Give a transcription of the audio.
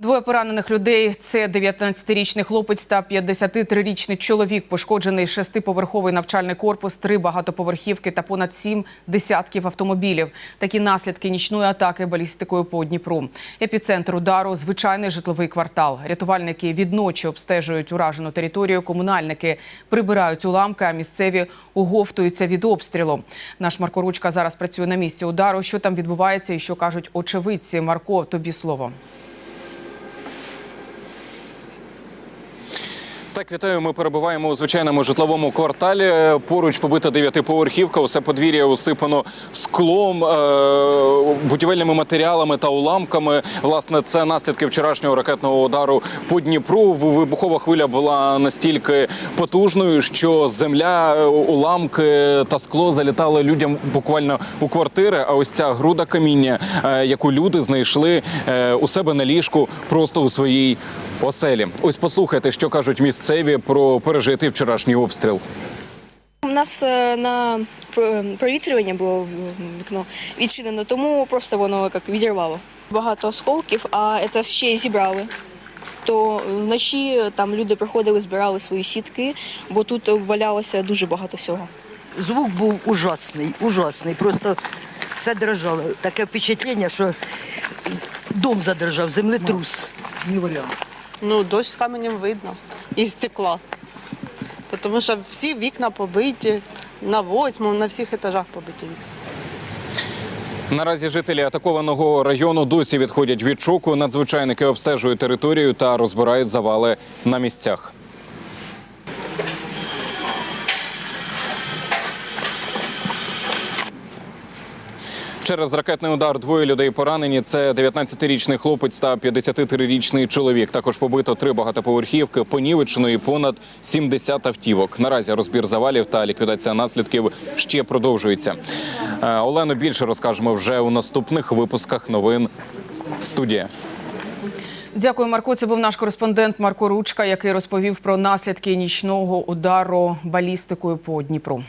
Двоє поранених людей це 19-річний хлопець та 53-річний чоловік. Пошкоджений шестиповерховий навчальний корпус, три багатоповерхівки та понад сім десятків автомобілів. Такі наслідки нічної атаки балістикою по Дніпру. Епіцентр удару звичайний житловий квартал. Рятувальники відночі обстежують уражену територію. Комунальники прибирають уламки, а місцеві оговтуються від обстрілу. Наш Марко Ручка зараз працює на місці удару. Що там відбувається і що кажуть очевидці? Марко, тобі слово. Так, вітаю. Ми перебуваємо у звичайному житловому кварталі. Поруч побита дев'ятиповерхівка. Усе подвір'я усипано склом, е- будівельними матеріалами та уламками. Власне, це наслідки вчорашнього ракетного удару по Дніпру. Вибухова хвиля була настільки потужною, що земля, е, уламки та скло залітали людям буквально у квартири. А ось ця груда каміння, е, яку люди знайшли е, у себе на ліжку, просто у своїй оселі. Ось послухайте, що кажуть місцеві про пережитий вчорашній обстріл. У нас е, на провітрювання було вікно відчинено, тому просто воно як відірвало. Багато осколків, а це ще й зібрали. То вночі там люди приходили, збирали свої сітки, бо тут валялося дуже багато всього. Звук був ужасний, ужасний. Просто все дрожало. Таке впечатлення, що дом задрожав, землетрус. Ну, дощ з каменем видно і стекла. Тому що всі вікна побиті, на восьмому, на всіх етажах побиті вікна. Наразі жителі атакованого району досі відходять від шоку. Надзвичайники обстежують територію та розбирають завали на місцях. Через ракетний удар двоє людей поранені. Це 19-річний хлопець та 53-річний чоловік. Також побито три багатоповерхівки, понівечено і понад 70 автівок. Наразі розбір завалів та ліквідація наслідків ще продовжується. Е, Олено більше розкажемо вже у наступних випусках новин. Студія. Дякую, Марко. Це був наш кореспондент Марко Ручка, який розповів про наслідки нічного удару балістикою по Дніпру.